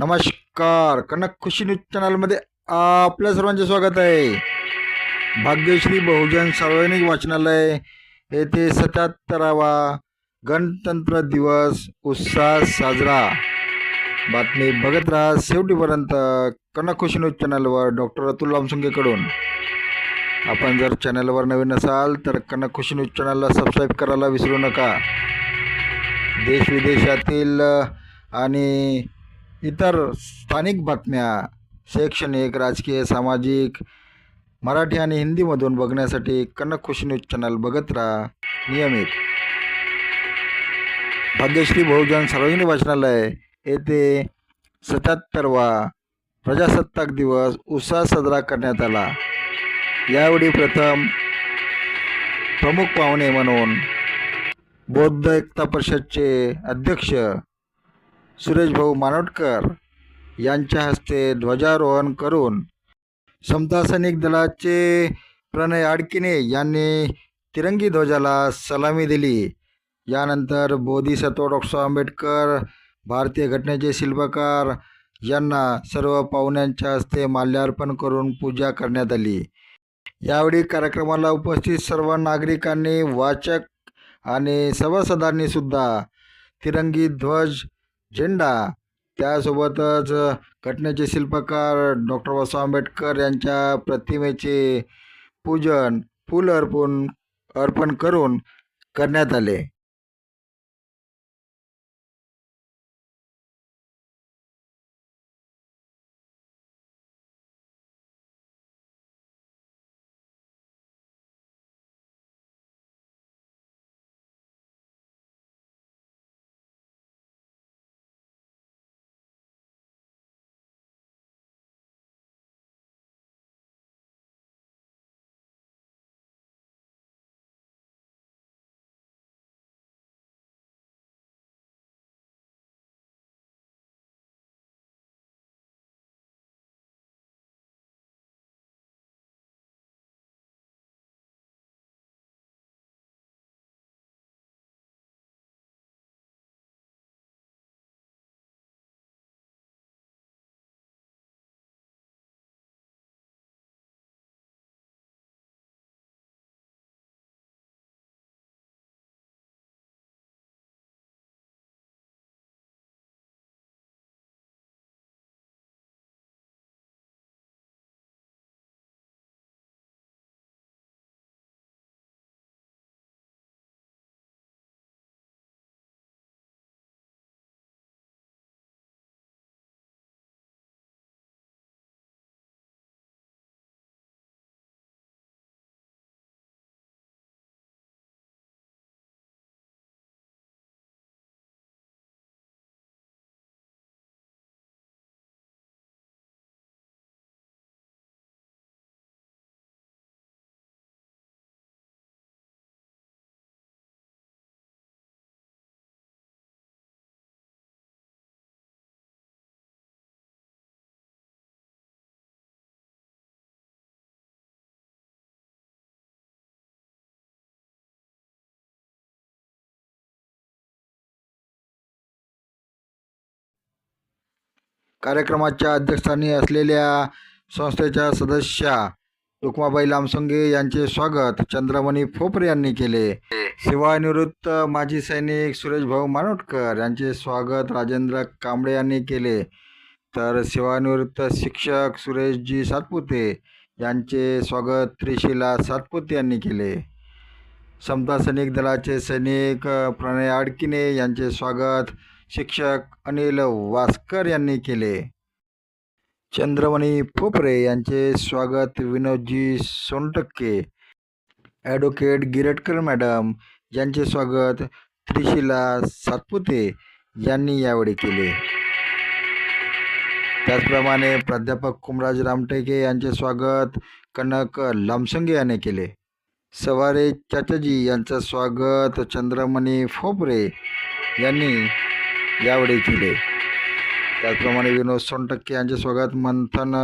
नमस्कार. कनक खुशी न्यूज चॅनलमध्ये आपल्या सर्वांचे स्वागत आहे. भाग्यश्री बहुजन सार्वजनिक वाचनालय येथे सत्याहत्तरावा गणतंत्र दिवस उत्साह साजरा. बातमी बघत राहा शेवटीपर्यंत कनक खुशी न्यूज चॅनलवर डॉक्टर अतुल लामसुंगेकडून आपण जर चॅनलवर नवीन असाल तर कनक खुशी न्यूज चॅनलला सबस्क्राईब करायला विसरू नका. देश विदेशातील आणि इतर स्थानिक बातम्या शैक्षणिक राजकीय सामाजिक मराठी आणि हिंदीमधून बघण्यासाठी कनकखुशी न्यूज चॅनल बघत राहा नियमित. भाग्यश्री बहुजन सार्वजनिक वाचनालय येथे सत्याहत्तरवा प्रजासत्ताक दिवस उत्साह साजरा करण्यात आला. यावेळी प्रथम प्रमुख पाहुणे म्हणून बौद्ध एकता परिषदचे अध्यक्ष सुरेशभाऊ मानोटकर यांच्या हस्ते ध्वजारोहण करून समता सैनिक दलाचे प्रणय आडकिने यांनी तिरंगी ध्वजाला सलामी दिली. यानंतर बोधिसत्व डॉक्टर आंबेडकर भारतीय घटनेचे शिल्पकार यांना सर्व पाहुण्यांच्या हस्ते माल्यार्पण करून पूजा करण्यात आली. यावेळी कार्यक्रमाला उपस्थित सर्व नागरिकांनी वाचक आणि सभासदांनीसुद्धा तिरंगी ध्वज झेंडा. त्यासोबतच घटनेचे शिल्पकार डॉक्टर बाबासाहेब आंबेडकर यांच्या प्रतिमेचे पूजन फूल अर्पण अर्पण करून करण्यात आले. कार्यक्रमाच्या अध्यक्षस्थानी असलेल्या संस्थेच्या सदस्या रुक्माबाई लामसंगे यांचे स्वागत चंद्रमणी फोपरे यांनी केले. सेवानिवृत्त माजी सैनिक सुरेश भाऊ मानोटकर यांचे स्वागत राजेंद्र कांबळे यांनी केले. तर सेवानिवृत्त शिक्षक सुरेशजी सातपुते यांचे स्वागत त्रिशिला सातपुते यांनी केले. समता सैनिक दलाचे सैनिक प्रणय आडकिने यांचे स्वागत शिक्षक अनिल वास्कर यांनी केले. चंद्रमणी फोपरे यांचे स्वागत विनोदजी सोनटक्के ॲडव्होकेट गिरटकर मॅडम यांचे स्वागत त्रिशिला सातपुते यांनी यावेळी केले. त्याचप्रमाणे प्राध्यापक कुमराज रामटेके यांचे स्वागत कनक लामसंगे याने केले. सवारे चाचाजी यांचं स्वागत चंद्रमणी फोपरे यांनी यावेळी केले. त्याचप्रमाणे विनोद सोनटक्के यांचे स्वागत मंथन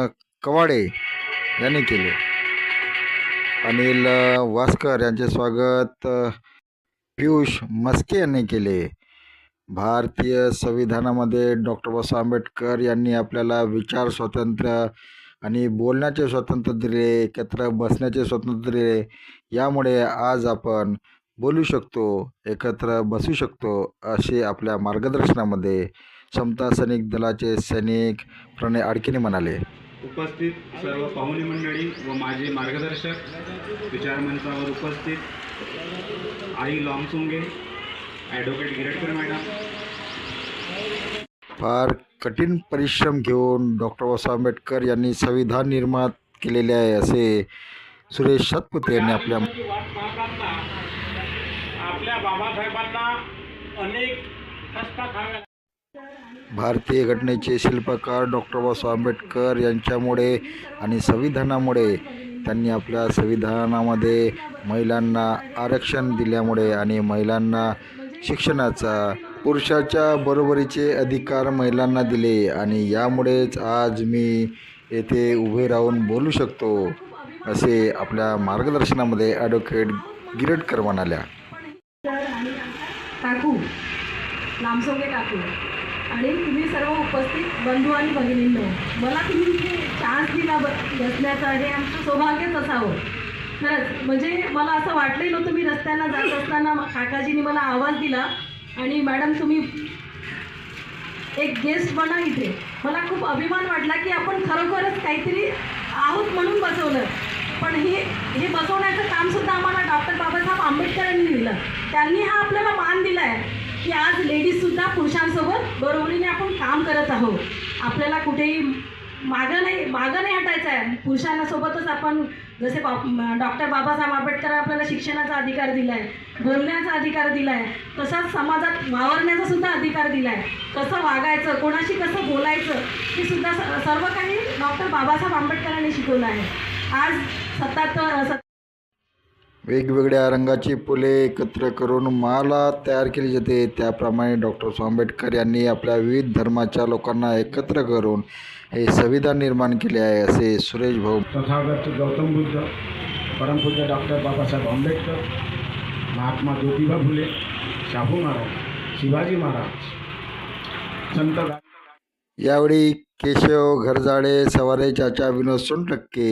कवाडे यांनी केले. अनिल वास्कर यांचे स्वागत पियुष मस्के यांनी केले. भारतीय संविधानामध्ये डॉक्टर बाबासाहेब आंबेडकर यांनी आपल्याला विचार स्वातंत्र्य आणि बोलण्याचे स्वातंत्र्य दिले एकत्र बसण्याचे स्वातंत्र्य दिले. यामुळे आज आपण बोलू शकतो एकत्र बसू शकतो असे आपल्या मार्गदर्शनामध्ये समता सैनिक दलाचे सैनिक प्रणय आडकिने म्हणाले. उपस्थित सर्व पाहुणे मंडळी व माझे मार्गदर्शक विचारमंचावर उपस्थित आई लॉमसुंगे ॲडव्होकेट गिरटकर मॅडम. फार कठीण परिश्रम घेऊन डॉक्टर बाबासाहेब आंबेडकर यांनी संविधान निर्माण केलेले आहे असे सुरेश सातपुते यांनी आपल्या आपल्या बाबासाहेबांना अनेक भारतीय घटनेचे शिल्पकार डॉक्टर बाबासाहेब आंबेडकर यांच्यामुळे आणि संविधानामुळे त्यांनी आपल्या संविधानामध्ये महिलांना आरक्षण दिल्यामुळे आणि महिलांना शिक्षणाचा पुरुषाच्या बरोबरीचे अधिकार महिलांना दिले आणि यामुळेच आज मी येथे उभे राहून बोलू शकतो असे आपल्या मार्गदर्शनामध्ये ॲडव्होकेट गिरटकर म्हणाल्या. टाकू. लांबसोगे टाकू. आणि तुम्ही सर्व उपस्थित बंधू आणि भगिनींनो मला तुम्ही इथे चान्स दिला बसण्याचा हे आमचं सौभाग्यच असावं. खरंच म्हणजे मला असं वाटलंही नव्हतं मी रस्त्यांना जात असताना काकाजीनी मला आवाज दिला. आणि मॅडम तुम्ही एक गेस्ट बना इथे. मला खूप अभिमान वाटला की आपण खरोखरच काहीतरी आहोत म्हणून बसवलं. पण हे हे बसवण्याचं कामसुद्धा आम्हाला डॉक्टर बाबासाहेब आंबेडकरांनी दिलं. त्यांनी हा आपल्याला मान दिला आहे की आज लेडीजसुद्धा पुरुषांसोबत बरोबरीने आपण काम करत आहोत. आपल्याला कुठेही मागं नाही मागं नाही हटायचं आहे. पुरुषांना सोबतच आपण जसे बा डॉक्टर बाबासाहेब आंबेडकर आपल्याला शिक्षणाचा अधिकार दिला आहे बोलण्याचा अधिकार दिला आहे तसाच समाजात वावरण्याचा सुद्धा अधिकार दिला आहे कसं वागायचं कोणाशी कसं बोलायचं हे सुद्धा स- सर्व काही डॉक्टर बाबासाहेब आंबेडकरांनी शिकवलं आहे. आज सत्तात सत्ता वेगवेगळ्या रंगाची फुले एकत्र करून माला तयार केली जाते. त्याप्रमाणे डॉक्टर आंबेडकर यांनी आपल्या विविध धर्माच्या लोकांना एकत्र करून हे संविधान निर्माण केले आहे असे सुरेश भाऊ तथागत गौतम बुद्ध परमपूज्य डॉक्टर बाबासाहेब आंबेडकर महात्मा ज्योतिबा फुले शाहू महाराज शिवाजी महाराज संत यावेळी केशव घरजाडे सवारे चाचा विनोद सोनटक्के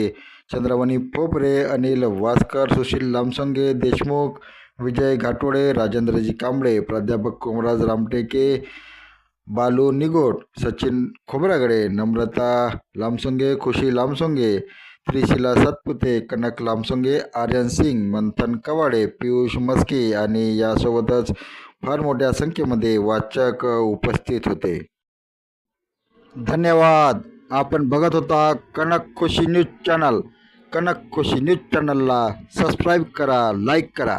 चंद्रमणी पोपरे अनिल वासकर सुशील लामसंगे देशमुख विजय घाटोडे राजेंद्रजी कांबळे प्राध्यापक कोमराज रामटेके बालू निगोट सचिन खोबरागडे नम्रता लामसंगे खुशी लामसंगे त्रिशिला सातपुते कनक लामसंगे आर्यन सिंग मंथन कवाडे पियुष मस्के आणि यासोबतच फार मोठ्या संख्येमध्ये वाचक उपस्थित होते. धन्यवाद. आपण बघत होता Kanak Khushi news channel. Kanak Khushi news चॅनलला सबस्क्राईब करा लाईक करा.